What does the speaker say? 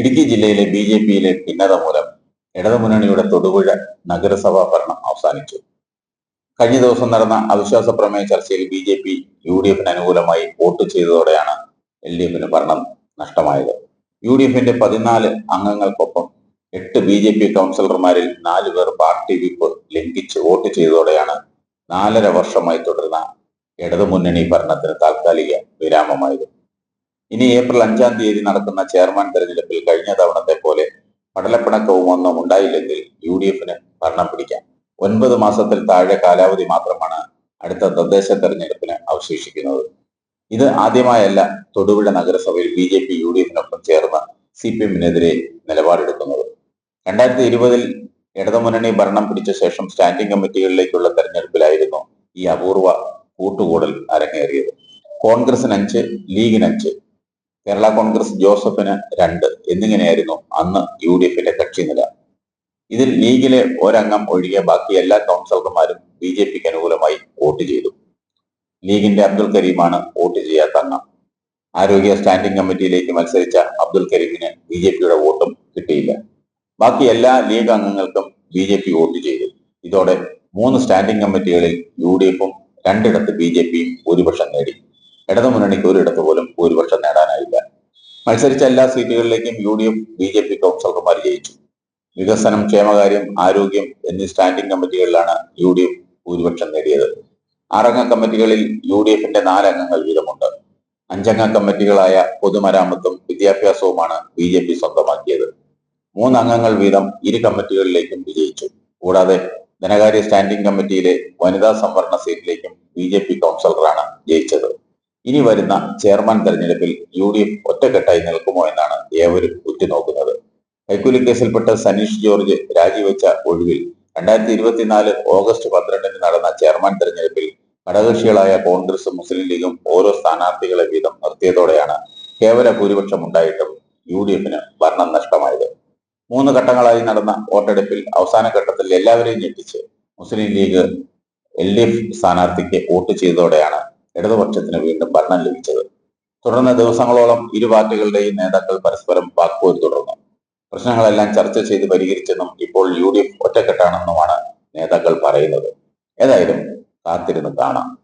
ഇടുക്കി ജില്ലയിലെ B J പിയിലെ ഭിന്നത മൂലം ഇടതുമുന്നണിയുടെ തൊടുപുഴ നഗരസഭാ ഭരണം അവസാനിച്ചു. കഴിഞ്ഞ ദിവസം നടന്ന അവിശ്വാസ പ്രമേയ ചർച്ചയിൽ B J P U D എഫിന് അനുകൂലമായി വോട്ട് ചെയ്തതോടെയാണ് എൽ ഡി എഫിന് ഭരണം നഷ്ടമായത്. യു ഡി എഫിന്റെ പതിനാല് അംഗങ്ങൾക്കൊപ്പം എട്ട് ബി ജെ പി കൗൺസിലർമാരിൽ നാലു പേർ പാർട്ടി വിപ്പ് ലംഘിച്ച് വോട്ട് ചെയ്തതോടെയാണ് നാലര വർഷമായി തുടരുന്ന ഇടതുമുന്നണി ഭരണത്തിന് താൽക്കാലിക വിരാമമായത്. ഇനി ഏപ്രിൽ അഞ്ചാം തീയതി നടക്കുന്ന ചെയർമാൻ തെരഞ്ഞെടുപ്പിൽ കഴിഞ്ഞ തവണത്തെ പോലെ പടലപ്പിണക്കവും ഒന്നും ഉണ്ടായില്ലെങ്കിൽ യു ഡി എഫിന് ഭരണം പിടിക്കാം. ഒൻപത് മാസത്തിൽ താഴെ കാലാവധി മാത്രമാണ് അടുത്ത തദ്ദേശ തെരഞ്ഞെടുപ്പിന് അവശേഷിക്കുന്നത്. ഇത് ആദ്യമായല്ല തൊടുപുഴ നഗരസഭയിൽ B J P U D എഫിനൊപ്പം ചേർന്ന് സി പി എമ്മിനെതിരെ നിലപാടെടുക്കുന്നത്. രണ്ടായിരത്തി ഇരുപതിൽ ഇടതുമുന്നണി ഭരണം പിടിച്ച ശേഷം സ്റ്റാൻഡിംഗ് കമ്മിറ്റികളിലേക്കുള്ള തെരഞ്ഞെടുപ്പിലായിരുന്നു ഈ അപൂർവ കൂട്ടുകൂടൽ അരങ്ങേറിയത്. കോൺഗ്രസിന് അഞ്ച് ലീഗിന് അഞ്ച് കേരള കോൺഗ്രസ് ജോസഫിന് രണ്ട് എന്നിങ്ങനെയായിരുന്നു അന്ന് യു ഡി എഫിന്റെ കക്ഷി നില. ഇതിൽ ലീഗിലെ ഒരംഗം ഒഴികെ ബാക്കി എല്ലാ കൗൺസിലർമാരും ബി ജെ പിക്ക് അനുകൂലമായി വോട്ട് ചെയ്തു. ലീഗിന്റെ അബ്ദുൽ കരീമാണ് വോട്ട് ചെയ്യാത്ത അംഗം. ആരോഗ്യ സ്റ്റാൻഡിംഗ് കമ്മിറ്റിയിലേക്ക് മത്സരിച്ച അബ്ദുൽ കരീമിന് ബി ജെ പിയുടെ വോട്ടും കിട്ടിയില്ല. ബാക്കി എല്ലാ ലീഗ് അംഗങ്ങൾക്കും ബി ജെ പി വോട്ട് ചെയ്തു. ഇതോടെ മൂന്ന് സ്റ്റാൻഡിംഗ് കമ്മിറ്റികളിൽ യു ഡി എഫും രണ്ടിടത്ത് ബി ജെ പിയും ഭൂരിപക്ഷം നേടി. ഇടതുമുന്നണിക്ക് ഒരിടത്ത് പോലും ഭൂരിപക്ഷം നേടാനായില്ല മത്സരിച്ച എല്ലാ സീറ്റുകളിലേക്കും U D F B J P കൗൺസിലർമാർ ജയിച്ചു. വികസനം ക്ഷേമകാര്യം ആരോഗ്യം എന്നീ സ്റ്റാൻഡിംഗ് കമ്മിറ്റികളിലാണ് യു ഡി എഫ് ഭൂരിപക്ഷം നേടിയത്. ആറംഗ കമ്മിറ്റികളിൽ യു ഡി എഫിന്റെ നാലംഗങ്ങൾ വീതമുണ്ട്. അഞ്ചംഗ കമ്മിറ്റികളായ പൊതുമരാമത്തും വിദ്യാഭ്യാസവുമാണ് ബി ജെ പി സ്വന്തമാക്കിയത്. മൂന്നംഗങ്ങൾ വീതം ഇരു കമ്മിറ്റികളിലേക്കും വിജയിച്ചു. കൂടാതെ ധനകാര്യ സ്റ്റാൻഡിംഗ് കമ്മിറ്റിയിലെ വനിതാ സംവരണ സീറ്റിലേക്കും ബി ജെ പി കൗൺസിലറാണ് ജയിച്ചത്. ഇനി വരുന്ന ചെയർമാൻ തെരഞ്ഞെടുപ്പിൽ യു ഡി എഫ് ഒറ്റക്കെട്ടായി നിൽക്കുമോ എന്നാണ് ഏവരും ഉറ്റുനോക്കുന്നത്. കൈക്കൂലി കേസിൽപ്പെട്ട സനീഷ് ജോർജ് രാജിവെച്ച ഒഴിവിൽ രണ്ടായിരത്തി ഇരുപത്തിനാല് ഓഗസ്റ്റ് പന്ത്രണ്ടിന് നടന്ന ചെയർമാൻ തെരഞ്ഞെടുപ്പിൽ ഘടകകക്ഷികളായ കോൺഗ്രസും മുസ്ലിം ലീഗും ഓരോ സ്ഥാനാർത്ഥികളെ വീതം നിർത്തിയതോടെയാണ് കേവല ഭൂരിപക്ഷം ഉണ്ടായിട്ടും യു ഡി എഫിന് ഭരണം നഷ്ടമായത്. മൂന്ന് ഘട്ടങ്ങളായി നടന്ന വോട്ടെടുപ്പിൽ അവസാന ഘട്ടത്തിൽ എല്ലാവരെയും ഞെട്ടിച്ച് Muslim League L D F സ്ഥാനാർത്ഥിക്ക് വോട്ട് ചെയ്തതോടെയാണ് ഇടതുപക്ഷത്തിന് വീണ്ടും ഭരണം ലഭിച്ചത്. തുടർന്ന് ദിവസങ്ങളോളം ഇരു പാർട്ടികളുടെയും നേതാക്കൾ പരസ്പരം വാക്കുപോയി തുടർന്നു. പ്രശ്നങ്ങളെല്ലാം ചർച്ച ചെയ്ത് പരിഹരിച്ചെന്നും ഇപ്പോൾ യു ഡി എഫ് ഒറ്റക്കെട്ടാണെന്നുമാണ് നേതാക്കൾ പറയുന്നത്. ഏതായാലും കാത്തിരുന്ന് കാണാം.